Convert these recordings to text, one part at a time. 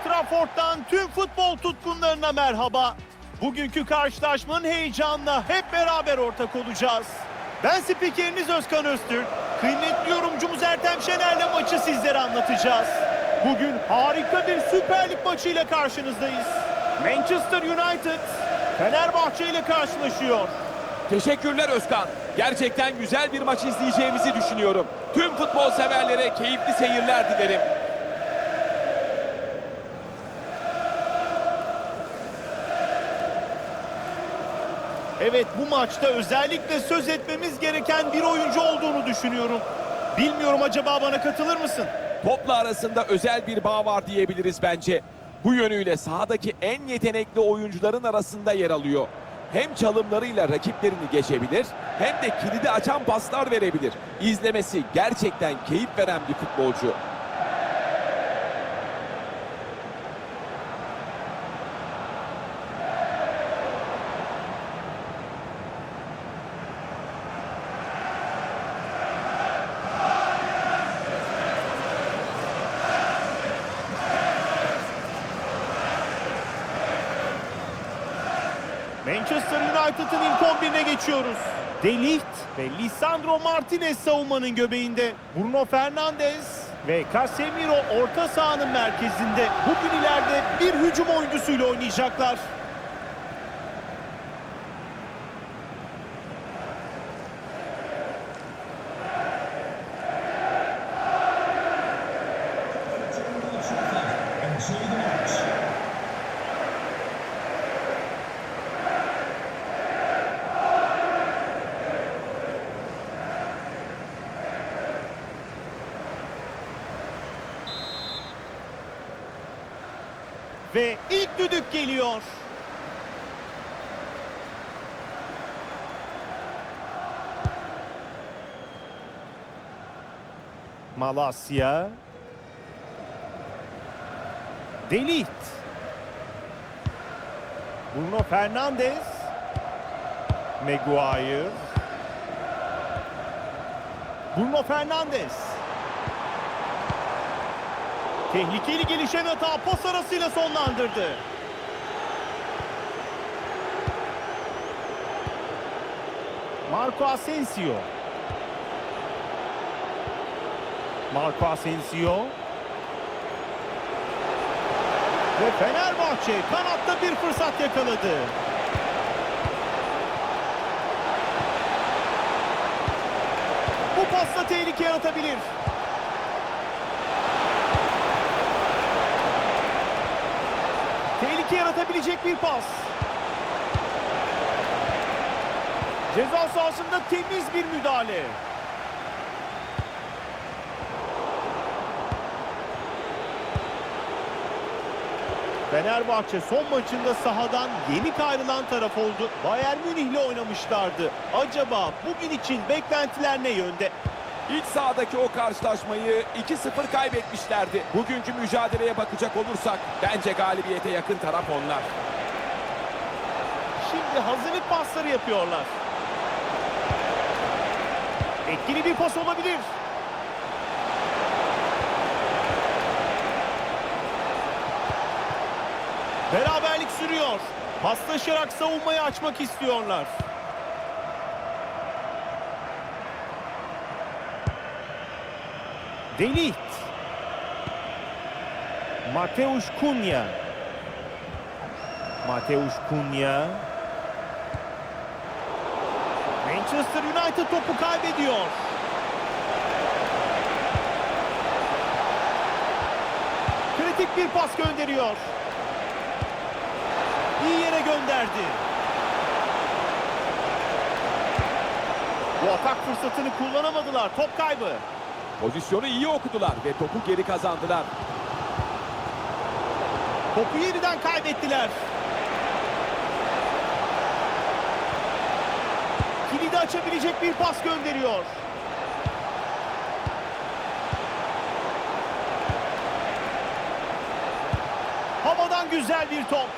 Old Trafford'dan tüm futbol tutkunlarına merhaba. Bugünkü karşılaşmanın heyecanına hep beraber ortak olacağız. Ben spikeriniz Özkan Öztürk. Kıymetli yorumcumuz Ertem Şener'le maçı sizlere anlatacağız. Bugün harika bir Süper Lig maçıyla karşınızdayız. Manchester United Fenerbahçe ile karşılaşıyor. Teşekkürler Özkan. Gerçekten güzel bir maç izleyeceğimizi düşünüyorum. Tüm futbol severlere keyifli seyirler dilerim. Evet bu maçta özellikle söz etmemiz gereken bir oyuncu olduğunu düşünüyorum. Bilmiyorum acaba bana katılır mısın? Topla arasında özel bir bağ var diyebiliriz bence. Bu yönüyle sahadaki en yetenekli oyuncuların arasında yer alıyor. Hem çalımlarıyla rakiplerini geçebilir hem de kilidi açan paslar verebilir. İzlemesi gerçekten keyif veren bir futbolcu. Manchester United'ın ilk 11'ine geçiyoruz. De Ligt ve Lisandro Martinez savunmanın göbeğinde. Bruno Fernandes ve Casemiro orta sahanın merkezinde. Bugün ileride bir hücum oyuncusuyla oynayacaklar. Ve ilk düdük geliyor. Malasya. Delit. Bruno Fernandes. Maguire. Bruno Fernandes. Tehlikeli gelişen hata pas arasıyla sonlandırdı. Marco Asensio. Marco Asensio. Ve Fenerbahçe kanatta bir fırsat yakaladı. Bu pasla tehlike yaratabilir. Tehlike yaratabilecek bir pas. Ceza sahasında temiz bir müdahale. Fenerbahçe son maçında sahadan yeni ayrılan taraf oldu. Bayern Münih'le oynamışlardı. Acaba bugün için beklentiler ne yönde? İlk sahadaki o karşılaşmayı 2-0 kaybetmişlerdi. Bugünkü mücadeleye bakacak olursak bence galibiyete yakın taraf onlar. Şimdi hazırlık pasları yapıyorlar. Etkili bir pas olabilir. Beraberlik sürüyor. Paslaşarak savunmayı açmak istiyorlar. Delit. Mateusz Cunha. Mateusz Cunha. Manchester United topu kaybediyor. Kritik bir pas gönderiyor. İyi yere gönderdi. Bu atak fırsatını kullanamadılar. Top kaybı. Pozisyonu iyi okudular ve topu geri kazandılar. Topu yeniden kaybettiler. Kilidi açabilecek bir pas gönderiyor. Havadan güzel bir top.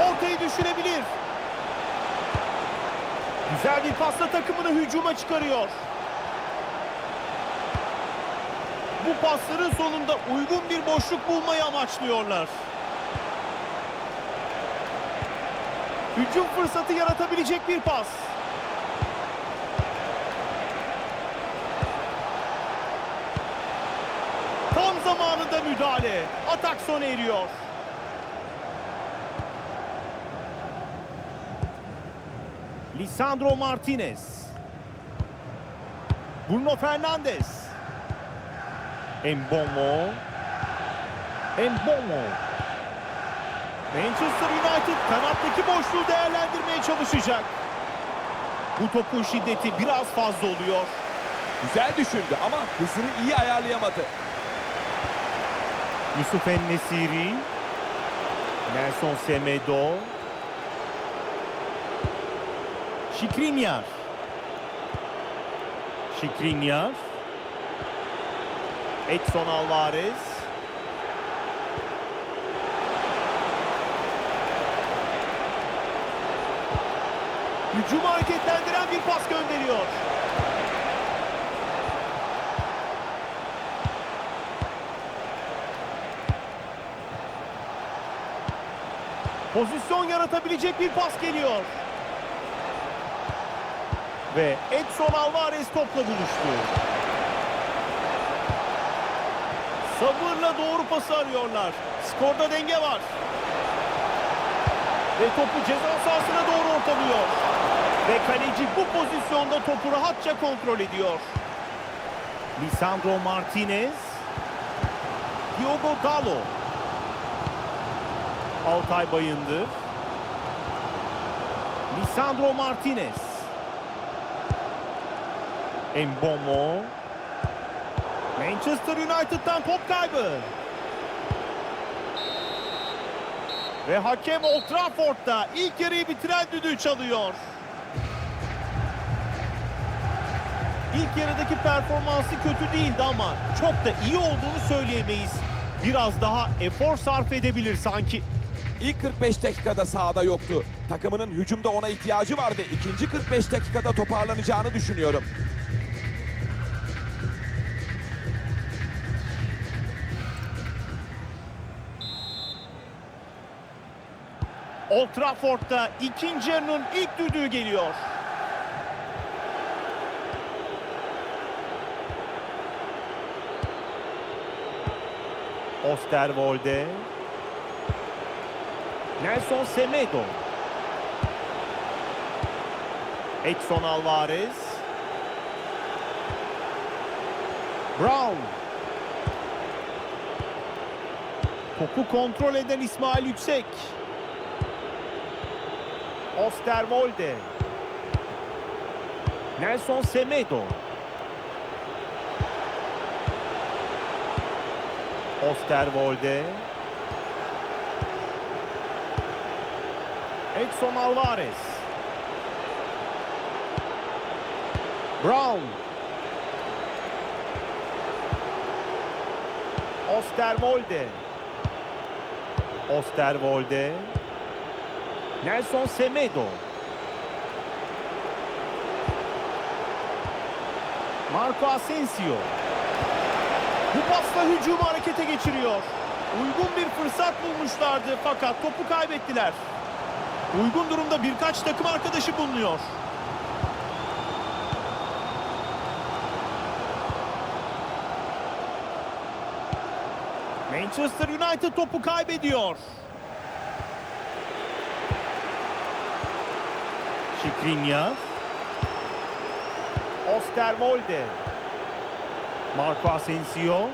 Ortayı düşünebilir. Güzel bir pasla takımını hücuma çıkarıyor. Bu pasların sonunda uygun bir boşluk bulmayı amaçlıyorlar. Hücum fırsatı yaratabilecek bir pas. Tam zamanında müdahale. Atak sona eriyor. Lisandro Martinez. Bruno Fernandes. Embomo. Embomo. Manchester United kanattaki boşluğu değerlendirmeye çalışacak. Bu topun şiddeti biraz fazla oluyor. Güzel düşündü ama hızını iyi ayarlayamadı. Yusuf Ennesiri. Nelson Semedo. Şikrinyar. Şikrinyar. Edson Alvarez. Hücumu hareketlendiren bir pas gönderiyor. Pozisyon yaratabilecek bir pas geliyor. Ve Edson Alvarez topla buluştu. Sabırla doğru pası arıyorlar. Skorda denge var. Ve topu ceza sahasına doğru ortalıyor. Ve kaleci bu pozisyonda topu rahatça kontrol ediyor. Lisandro Martinez. Diogo Dalo. Altay Bayındır. Lisandro Martinez. Embomo. Manchester United'dan top kaybı. Ve hakem Old Trafford'da ilk yarıyı bitiren düdüğü çalıyor. İlk yarıdaki performansı kötü değildi ama çok da iyi olduğunu söyleyemeyiz. Biraz daha efor sarf edebilir sanki. İlk 45 dakikada sahada yoktu. Takımının hücumda ona ihtiyacı vardı. İkinci 45 dakikada toparlanacağını düşünüyorum. Old Trafford'da ikinci yarının ilk düdüğü geliyor. Osterwolde. Nelson Semedo. Edson Alvarez. Brown. Topu kontrol eden İsmail Yüksek. Osterwolde. Nelson Semedo. Osterwolde. Edson Alvarez. Brown. Osterwolde. Osterwolde. Nelson Semedo. Marco Asensio. Bu pasla hücumu harekete geçiriyor. Uygun bir fırsat bulmuşlardı fakat topu kaybettiler. Uygun durumda birkaç takım arkadaşı bulunuyor. Manchester United topu kaybediyor. Şikrinyar. Osterwolde. Marco Asensio.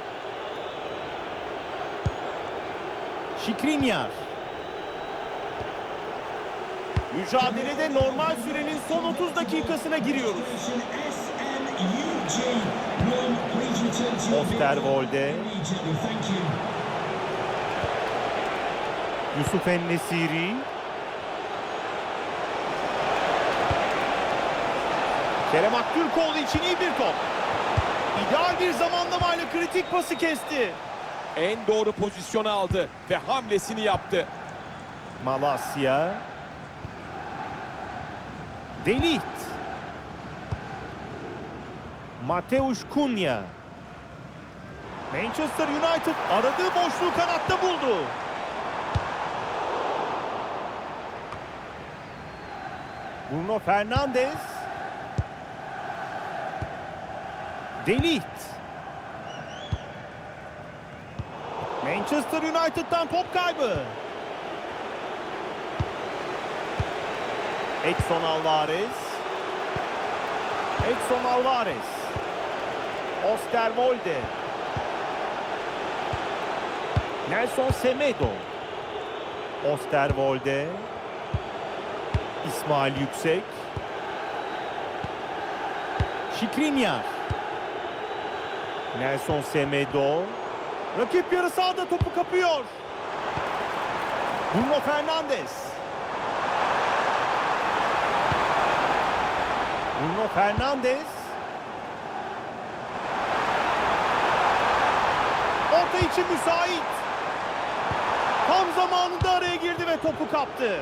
Şikrinyar. Mücadelede normal sürenin son 30 dakikasına giriyoruz. Osterwolde. Yusuf Ennesiri. Kerem Aktürkoğlu için iyi bir top. İdeal bir zamanlamayla kritik pası kesti. En doğru pozisyonu aldı ve hamlesini yaptı. Malasya. Delit. Mateusz Kunya. Manchester United aradığı boşluğu kanatta buldu. Bruno Fernandes. Delit. Manchester United'dan top kaybı. Edson Alvarez. Edson Alvarez. Osterwolde. Nelson Semedo. Osterwolde. İsmail Yüksek. Şikrinyar. Nelson Semedo. Rakip yarı sahada topu kapıyor. Bruno Fernandes. Bruno Fernandes. Orta için müsait. Tam zamanında araya girdi ve topu kaptı.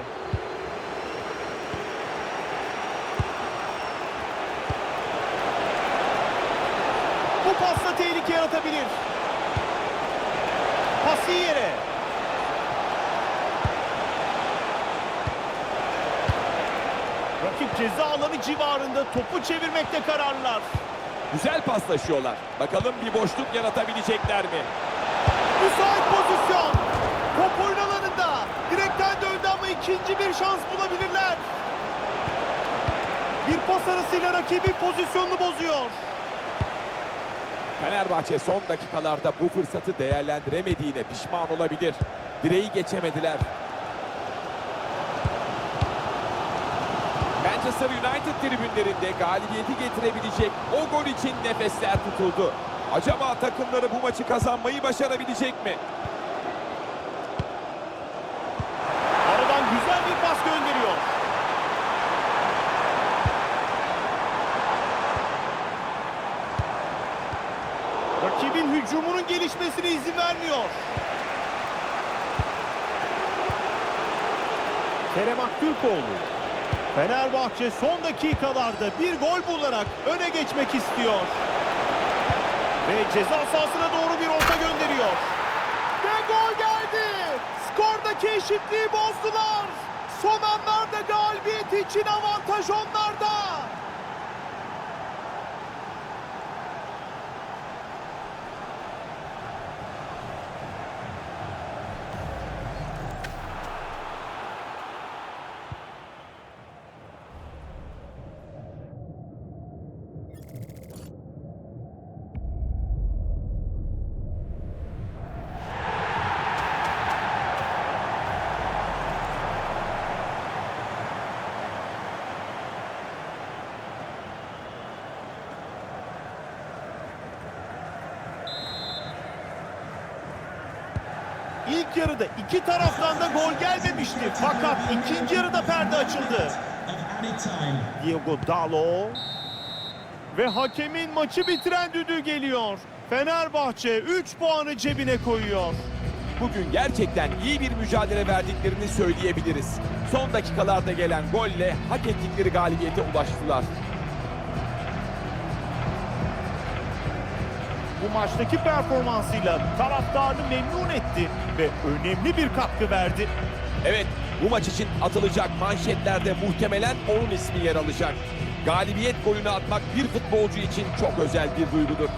Bu pasla tehlike yaratabilir. Pası yere. Rakip ceza alanı civarında topu çevirmekte kararlılar. Güzel paslaşıyorlar. Bakalım bir boşluk yaratabilecekler mi? Müsait pozisyon. Top oyun alanında. Direkten döndü ama ikinci bir şans bulabilirler. Bir pas arasıyla rakibin pozisyonunu bozuyor. Fenerbahçe son dakikalarda bu fırsatı değerlendiremediğine pişman olabilir. Direği geçemediler. Manchester United tribünlerinde galibiyeti getirebilecek o gol için nefesler tutuldu. Acaba takımları bu maçı kazanmayı başarabilecek mi? Aradan güzel bir pas gönderiyor. Rakibin hücumunun gelişmesine izin vermiyor. Kerem Aktürkoğlu. Fenerbahçe son dakikalarda bir gol bularak öne geçmek istiyor. Ve ceza sahasına doğru bir orta gönderiyor. Ve gol geldi. Skordaki eşitliği bozdular. Son anlarda galibiyet için avantaj onlarda. Yarıda iki taraftan da gol gelmemişti. Fakat ikinci yarıda perde açıldı. Diego Dalo ve hakemin maçı bitiren düdüğü geliyor. Fenerbahçe 3 puanı cebine koyuyor. Bugün gerçekten iyi bir mücadele verdiklerini söyleyebiliriz. Son dakikalarda gelen golle hak ettikleri galibiyete ulaştılar. Bu maçtaki performansıyla taraftarını memnun etti ve önemli bir katkı verdi. Evet, bu maç için atılacak manşetlerde muhtemelen onun ismi yer alacak. Galibiyet golünü atmak bir futbolcu için çok özel bir duygudur.